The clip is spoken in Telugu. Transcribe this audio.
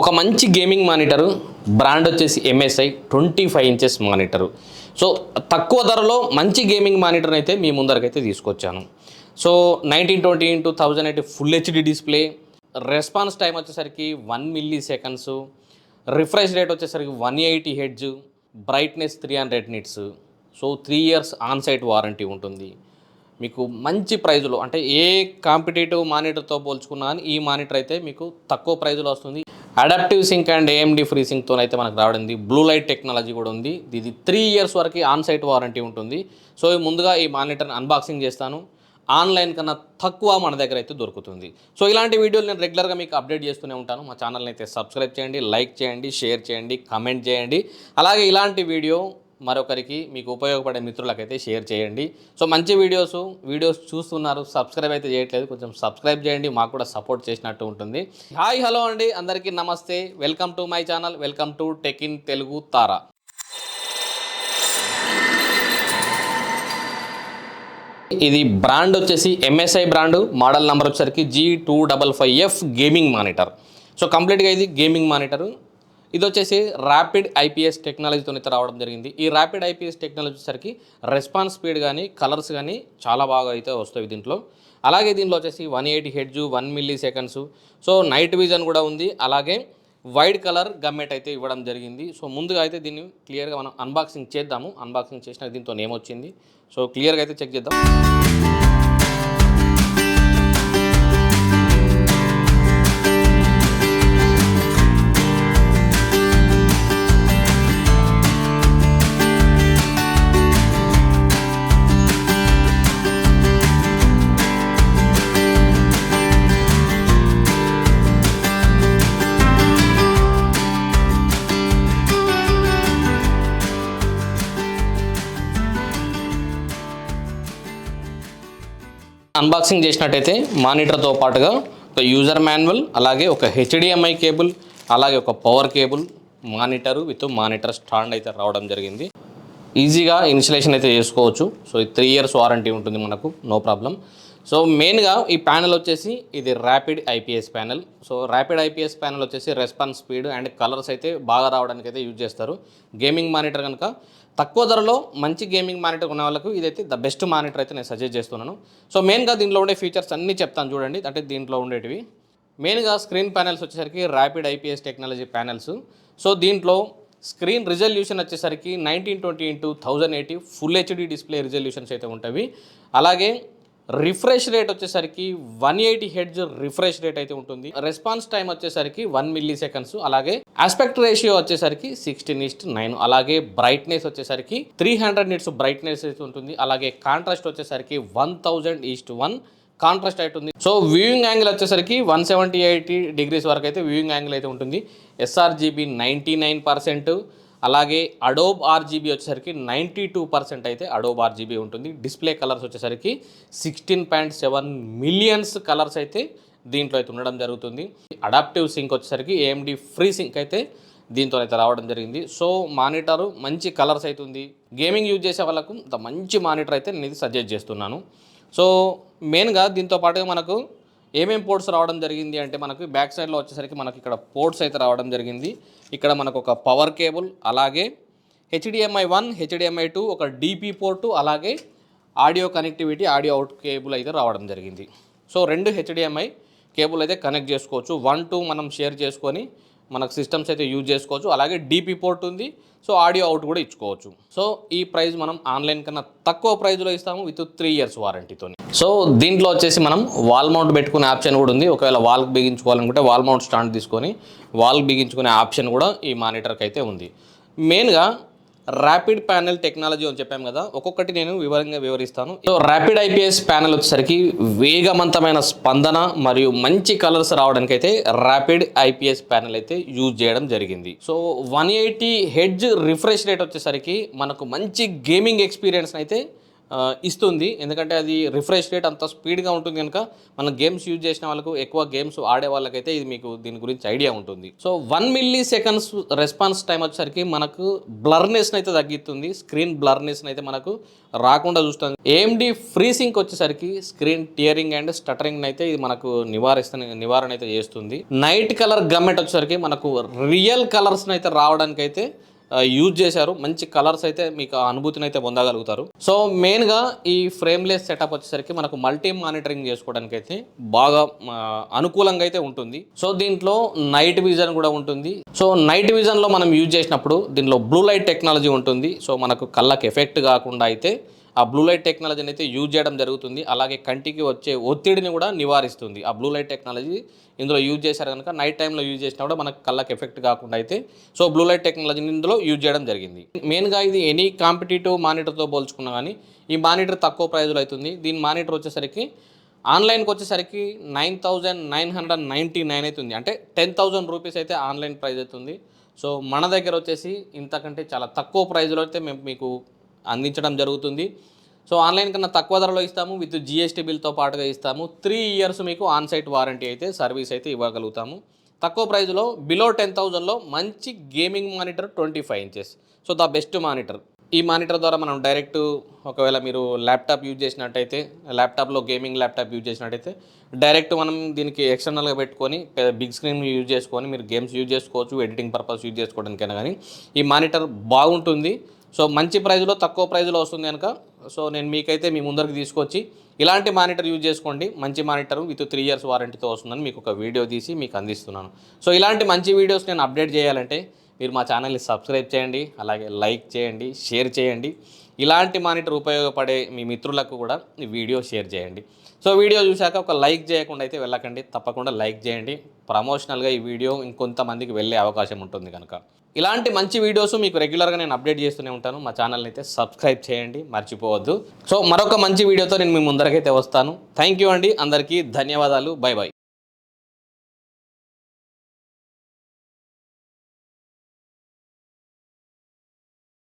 ఒక మంచి గేమింగ్ మానిటరు బ్రాండ్ వచ్చేసి MSI twenty five inches monitor so తక్కువ ధరలో మంచి గేమింగ్ మానిటర్ అయితే మీ ముందరకైతే తీసుకొచ్చాను. So nineteen twenty into thousand eighty full HD display response time వచ్చేసరికి one milliseconds refresh rate వచ్చేసరికి one eighty hertz brightness three hundred nits so three years on site warranty ఉంటుంది. మీకు మంచి ప్రైజులో అంటే ఏ కాంపిటేటివ్ మానిటర్తో పోల్చుకున్నా ఈ మానిటర్ అయితే మీకు తక్కువ ప్రైజులో వస్తుంది. Adaptive sync and AMD free సింక్తో అయితే మనకు రావడింది. బ్లూ లైట్ టెక్నాలజీ కూడా ఉంది. ఇది త్రీ ఇయర్స్ వరకు ఆన్ సైట్ వారంటీ ఉంటుంది సో ముందుగా ఈ మానిటర్ని అన్బాక్సింగ్ చేస్తాను. ఆన్లైన్ కన్నా తక్కువ మన దగ్గర అయితే దొరుకుతుంది. సో ఇలాంటి వీడియోలు నేను రెగ్యులర్గా మీకు అప్డేట్ చేస్తూనే ఉంటాను. మా ఛానల్ని అయితే సబ్స్క్రైబ్ చేయండి లైక్ చేయండి షేర్ చేయండి కమెంట్ చేయండి. అలాగే ఇలాంటి వీడియో మరొకరికి మీకు ఉపయోగపడే మిత్రులకైతే షేర్ చేయండి. సో మంచి వీడియోస్ వీడియోస్ చూస్తున్నారు సబ్స్క్రైబ్ అయితే చేయట్లేదు కొంచెం సబ్స్క్రైబ్ చేయండి మాకు కూడా సపోర్ట్ చేసినట్టు ఉంటుంది. హాయ్ హలో అండి అందరికీ నమస్తే. Welcome to my channel welcome to tech in Telugu తారా. ఇది బ్రాండ్ వచ్చేసి ఎంఎస్ఐ బ్రాండ్ మోడల్ నెంబర్ వచ్చేసరికి G two double five F gaming monitor so కంప్లీట్గా ఇది గేమింగ్ మానిటర్ ఇది వచ్చేసి ర్యాపిడ్ ఐపీఎస్ టెక్నాలజీతో అయితే రావడం జరిగింది. ఈ ర్యాపిడ్ ఐపీఎస్ టెక్నాలజీ వచ్చేసరికి రెస్పాన్స్ స్పీడ్ కానీ కలర్స్ కానీ చాలా బాగా అయితే వస్తాయి దీంట్లో. అలాగే దీంట్లో వచ్చేసి one eighty hertz one milliseconds so night vision కూడా ఉంది. అలాగే వైట్ కలర్ గమ్మెట్ అయితే ఇవ్వడం జరిగింది. సో ముందుగా అయితే దీన్ని క్లియర్గా మనం అన్బాక్సింగ్ చేద్దాము. అన్బాక్సింగ్ చేసినాక దీంతో ఏమొచ్చింది? సో క్లియర్గా అయితే చెక్ చేద్దాం. అన్బాక్సింగ్ చేసినట్టయితే మానిటర్తో పాటుగా ఒక యూజర్ మాన్యువల్ అలాగే ఒక హెచ్డిఎంఐ కేబుల్ అలాగే ఒక power cable monitor with monitor stand అయితే రావడం జరిగింది. ఈజీగా ఇన్స్టలేషన్ అయితే చేసుకోవచ్చు. సో ఇది త్రీ ఇయర్స్ వారంటీ ఉంటుంది మనకు. నో ప్రాబ్లం సో మెయిన్గా ఈ ప్యానెల్ వచ్చేసి ఇది rapid IPS panel so rapid IPS panel వచ్చేసి రెస్పాన్స్ స్పీడ్ అండ్ కలర్స్ అయితే బాగా రావడానికి అయితే యూజ్ చేస్తారు. గేమింగ్ మానిటర్ కనుక తక్కువ ధరలో మంచి గేమింగ్ మానిటర్ ఉన్న వాళ్ళకు ఇదైతే ద బెస్ట్ మానిటర్ అయితే నేను సజెస్ట్ చేస్తున్నాను. సో మెయిన్గా దీంట్లో ఉండే ఫీచర్స్ అన్నీ చెప్తాను చూడండి. అంటే దీంట్లో ఉండేటివి. మెయిన్గా స్క్రీన్ ప్యానెల్స్ వచ్చేసరికి rapid IPS technology panels so దీంట్లో స్క్రీన్ రిజల్యూషన్ వచ్చేసరికి nineteen twenty into thousand eighty full HD display resolutions అయితే ఉంటాయి. అలాగే రిఫ్రెష్ రేట్ వచ్చేసరికి one eighty hertz refresh rate అయితే ఉంటుంది. రెస్పాన్స్ టైం వచ్చేసరికి వన్ మిల్లీ సెకండ్స్ అలాగే ఆస్పెక్ట్ రేషియో వచ్చేసరికి సిక్స్టీన్ ఇస్ట్ నైన్ అలాగే బ్రైట్నెస్ వచ్చేసరికి త్రీ హండ్రెడ్ నిట్స్ బ్రైట్నెస్ అయితే ఉంటుంది. అలాగే కాంట్రాస్ట్ వచ్చేసరికి one thousand is to one contrast అవుతుంది సో వ్యూయింగ్ యాంగిల్ వచ్చేసరికి వన్ సెవెంటీ ఎయిటీ డిగ్రీస్ వరకు అయితే వ్యూయింగ్ యాంగిల్ అయితే ఉంటుంది. ఎస్ఆర్జీబీ నైంటీ నైన్ పర్సెంట్ అలాగే అడోబ్ ఆర్జీబీ వచ్చేసరికి నైంటీ టూ పర్సెంట్ అయితే అడోబ్ ఆర్జీబీ ఉంటుంది. డిస్ప్లే కలర్స్ వచ్చేసరికి sixteen point seven millions colours అయితే దీంట్లో అయితే ఉండడం జరుగుతుంది. అడాప్టివ్ సింక్ వచ్చేసరికి ఏఎండి ఫ్రీ సింక్ అయితే దీంతో అయితే రావడం జరిగింది. సో మానిటరు మంచి కలర్స్ అవుతుంది గేమింగ్ యూజ్ చేసే వాళ్ళకు ఇంత మంచి మానిటర్ అయితే నేను ఇది సజెస్ట్ చేస్తున్నాను. సో మెయిన్గా దీంతో పాటుగా మనకు ఏమేం పోర్ట్స్ రావడం జరిగింది అంటే మనకు బ్యాక్ సైడ్లో వచ్చేసరికి మనకి ఇక్కడ పోర్ట్స్ అయితే రావడం జరిగింది. ఇక్కడ మనకు ఒక పవర్ కేబుల్ అలాగే హెచ్డిఎంఐ వన్ హెచ్డిఎంఐ టూ ఒక డీపీ పోర్టు అలాగే audio connectivity audio out cable అయితే రావడం జరిగింది. సో రెండు హెచ్డిఎంఐ కేబుల్ అయితే కనెక్ట్ చేసుకోవచ్చు. వన్ టూ మనం షేర్ చేసుకొని మనకు సిస్టమ్స్ అయితే యూజ్ చేసుకోవచ్చు. అలాగే డీపీ పోర్ట్ ఉంది సో ఆడియో అవుట్ కూడా ఇచ్చుకోవచ్చు. సో ఈ ప్రైస్ మనం ఆన్లైన్ కన్నా తక్కువ ప్రైస్లో ఇస్తాము విత్ త్రీ ఇయర్స్ వారంటీతో సో దీంట్లో వచ్చేసి మనం వాల్ మౌంట్ పెట్టుకునే ఆప్షన్ కూడా ఉంది. ఒకవేళ వాల్ బిగించుకోవాలనుకుంటే వాల్ మౌంట్ స్టాండ్ తీసుకొని వాల్ బిగించుకునే ఆప్షన్ కూడా ఈ మానిటర్కి అయితే ఉంది. మెయిన్గా ర్యాపిడ్ ప్యానెల్ టెక్నాలజీ అని చెప్పాము కదా ఒక్కొక్కటి నేను వివరంగా వివరిస్తాను. సో ర్యాపిడ్ ఐపీఎస్ ప్యానెల్ వచ్చేసరికి వేగవంతమైన స్పందన మరియు మంచి కలర్స్ రావడానికి అయితే ర్యాపిడ్ ఐపీఎస్ ప్యానెల్ అయితే యూజ్ చేయడం జరిగింది. So one eighty hertz refresh rate వచ్చేసరికి మనకు మంచి గేమింగ్ ఎక్స్పీరియన్స్ అయితే ఇస్తుంది. ఎందుకంటే అది రిఫ్రెష్ రేట్ అంత స్పీడ్గా ఉంటుంది కనుక మనం గేమ్స్ యూజ్ చేసిన వాళ్ళకు ఎక్కువ గేమ్స్ ఆడే వాళ్ళకైతే ఇది మీకు దీని గురించి ఐడియా ఉంటుంది. So one milliseconds response time వచ్చేసరికి మనకు బ్లర్నెస్ని అయితే తగ్గిస్తుంది. స్క్రీన్ బ్లర్నెస్ని అయితే మనకు రాకుండా చూస్తుంది. ఏఎండి ఫ్రీసింగ్ వచ్చేసరికి స్క్రీన్ టియరింగ్ అండ్ స్టటరింగ్ అయితే ఇది మనకు నివారిస్తుంది నివారణ అయితే చేస్తుంది. నైట్ కలర్ గమ్మెట్ వచ్చేసరికి మనకు రియల్ కలర్స్ని అయితే రావడానికైతే యూజ్ చేశారు. మంచి కలర్స్ అయితే మీకు ఆ అనుభూతిని అయితే పొందగలుగుతారు. సో మెయిన్గా ఈ ఫ్రేమ్లెస్ సెటప్ వచ్చేసరికి మనకు మల్టీ మానిటరింగ్ చేసుకోవడానికి అయితే బాగా అనుకూలంగా అయితే ఉంటుంది. సో దీంట్లో నైట్ విజన్ కూడా ఉంటుంది. సో నైట్ విజన్లో మనం యూజ్ చేసినప్పుడు దీనిలో బ్లూ లైట్ టెక్నాలజీ ఉంటుంది. సో మనకు కళ్ళకి ఎఫెక్ట్ కాకుండా అయితే ఆ బ్లూ లైట్ టెక్నాలజీని అయితే యూజ్ చేయడం జరుగుతుంది. అలాగే కంటికి వచ్చే ఒత్తిడిని కూడా నివారిస్తుంది. ఆ బ్లూ లైట్ టెక్నాలజీ ఇందులో యూజ్ చేశారు కనుక నైట్ టైంలో యూజ్ చేసినా కూడా మనకు కళ్ళకి ఎఫెక్ట్ కాకుండా అయితే సో బ్లూ లైట్ టెక్నాలజీని ఇందులో యూజ్ చేయడం జరిగింది. మెయిన్గా ఇది ఎనీ కాంపిటేటివ్ మానిటర్తో పోల్చుకున్నా కానీ ఈ మానిటర్ తక్కువ ప్రైజ్లో అవుతుంది. దీని మానిటర్ వచ్చేసరికి ఆన్లైన్కి వచ్చేసరికి nine thousand nine hundred ninety nine అవుతుంది. అంటే టెన్ థౌజండ్ రూపీస్ అయితే ఆన్లైన్ ప్రైస్ అవుతుంది. సో మన దగ్గర వచ్చేసి ఇంతకంటే చాలా తక్కువ ప్రైజ్లో అయితే మేము మీకు అందించడం జరుగుతుంది. సో ఆన్లైన్ కన్నా తక్కువ ధరలో ఇస్తాము విత్ జిఎస్టీ బిల్తో పాటుగా ఇస్తాము. త్రీ ఇయర్స్ మీకు ఆన్ సైట్ వారంటీ అయితే సర్వీస్ అయితే ఇవ్వగలుగుతాము. తక్కువ ప్రైస్లో బిలో టెన్ థౌజండ్లో మంచి gaming monitor twenty five inches. So the best monitor. ఈ మానిటర్ ద్వారా మనం డైరెక్ట్ ఒకవేళ మీరు ల్యాప్టాప్ యూజ్ చేసినట్టయితే ల్యాప్టాప్లో గేమింగ్ ల్యాప్టాప్ యూజ్ చేసినట్టయితే డైరెక్ట్ మనం దీనికి ఎక్స్టర్నల్గా పెట్టుకొని బిగ్ స్క్రీన్ యూజ్ చేసుకొని మీరు గేమ్స్ యూజ్ చేసుకోవచ్చు ఎడిటింగ్ పర్పస్ యూజ్ చేసుకోవడానికైనా కానీ ఈ మానిటర్ బాగుంటుంది. సో మంచి ప్రైజ్లో తక్కువ ప్రైజ్లో వస్తుంది కనుక సో నేను మీకైతే మీ ముందరికి తీసుకొచ్చి ఇలాంటి మానిటర్ యూజ్ చేసుకోండి. మంచి మానిటర్ విత్ త్రీ ఇయర్స్ వారంటీతో వస్తుందని మీకు ఒక వీడియో తీసి మీకు అందిస్తున్నాను. సో ఇలాంటి మంచి వీడియోస్ నేను అప్డేట్ చేయాలంటే మీరు మా ఛానల్ని సబ్స్క్రైబ్ చేయండి అలాగే లైక్ చేయండి షేర్ చేయండి. ఇలాంటి మానిటర్ ఉపయోగపడే మీ మిత్రులకు కూడా ఈ వీడియో షేర్ చేయండి. సో వీడియో చూశాక ఒక లైక్ చేయకుండా అయితే వెళ్ళకండి. తప్పకుండా లైక్ చేయండి. ప్రమోషనల్గా ఈ వీడియో ఇంకొంతమందికి వెళ్ళే అవకాశం ఉంటుంది కనుక. ఇలాంటి మంచి వీడియోస్ మీకు రెగ్యులర్గా నేను అప్డేట్ చేస్తూనే ఉంటాను. మా ఛానల్ని అయితే సబ్స్క్రైబ్ చేయండి. మర్చిపోవద్దు. సో మరొక మంచి వీడియోతో నేను మీ ముందరకైతే వస్తాను. థ్యాంక్ యూ అండి. అందరికీ ధన్యవాదాలు. Bye bye.